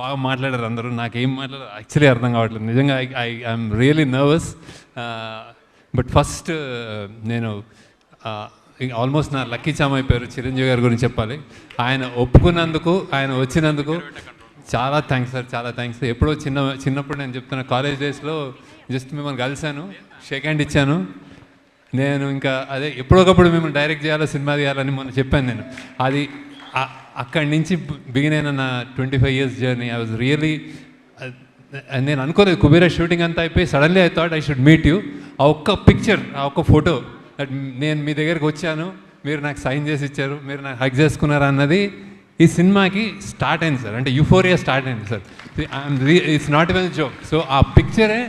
బాగా మాట్లాడారు అందరూ. నాకేం మాట్లాడారు? యాక్చువల్లీ అర్థం కావట్లేదు. నిజంగా I I I'm really nervous but first నేను uh, ఆల్మోస్ట్ నా లక్కీ చామ్ అయిపోయారు. చిరంజీవి గారి గురించి చెప్పాలి. ఆయన ఒప్పుకున్నందుకు ఆయన వచ్చినందుకు చాలా థ్యాంక్స్ సార్ చాలా థ్యాంక్స్ ఎప్పుడో చిన్న చిన్నప్పుడు నేను చెప్తున్న కాలేజ్ డేస్లో జస్ట్ మిమ్మల్ని కలిశాను. షేక్ హ్యాండ్ ఇచ్చాను. నేను ఇంకా అదే ఎప్పుడొకప్పుడు మిమ్మల్ని డైరెక్ట్ చేయాలో సినిమా తీయాలని మొన్న చెప్పాను నేను. అది అక్కడి నుంచి బిగిన్ అయిన నా twenty five years journey I was really నేను అనుకోలేదు కుబేరా షూటింగ్ అంతా అయిపోయి suddenly I thought I should meet you ఆ ఒక్క పిక్చర్ ఆ ఒక్క ఫోటో నేను మీ దగ్గరికి వచ్చాను మీరు నాకు సైన్ చేసి ఇచ్చారు మీరు నాకు హక్ చేసుకున్నారు అన్నది ఈ సినిమాకి స్టార్ట్ అయింది సార్. అంటే యూఫోరియా స్టార్ట్ అయింది sir. It's not even joke so ఆ పిక్చరే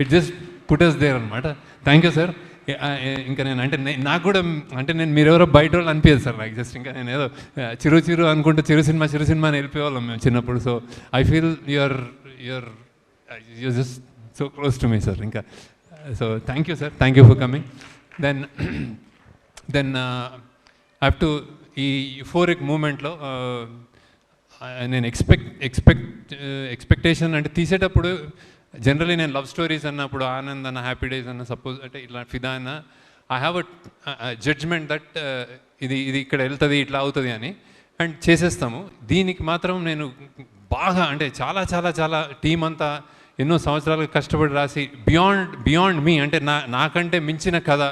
ఇట్ జస్ట్ పుటస్ దేర్ అనమాట థ్యాంక్ యూ సార్ ఇంకా నేను అంటే నాకు కూడా అంటే నేను మీరెవరో బయట వాళ్ళు అనిపించదు సార్ నాకు జస్ట్ ఇంకా నేను ఏదో చిరు చిరు అనుకుంటే చిరు సినిమా చిరు సినిమా అని వెళ్ళిపోయేవాళ్ళం మేము చిన్నప్పుడు. So I feel your your you just so close to me sir ఇంకా. So thank you sir thank you for coming then then have to ఈ యుఫోరిక్ మూమెంట్లో uh, నేను ఎక్స్పెక్ట్ ఎక్స్పెక్ట్ ఎక్స్పెక్టేషన్ అంటే తీసేటప్పుడు జనరలీ నేను లవ్ స్టోరీస్ అన్నప్పుడు ఆనంద్ అన్న happy days అన్న సపోజ్ అంటే ఇట్లా ఫిదా అన్న I have a judgement that ఇది ఇది ఇక్కడ వెళ్తుంది ఇట్లా అవుతుంది అని. అండ్ చేసేస్తాము. దీనికి మాత్రం నేను బాగా అంటే చాలా చాలా చాలా టీం అంతా ఎన్నో సంవత్సరాలు కష్టపడి రాసి బియాండ్ బియాండ్ మీ అంటే నా నాకంటే మించిన కథ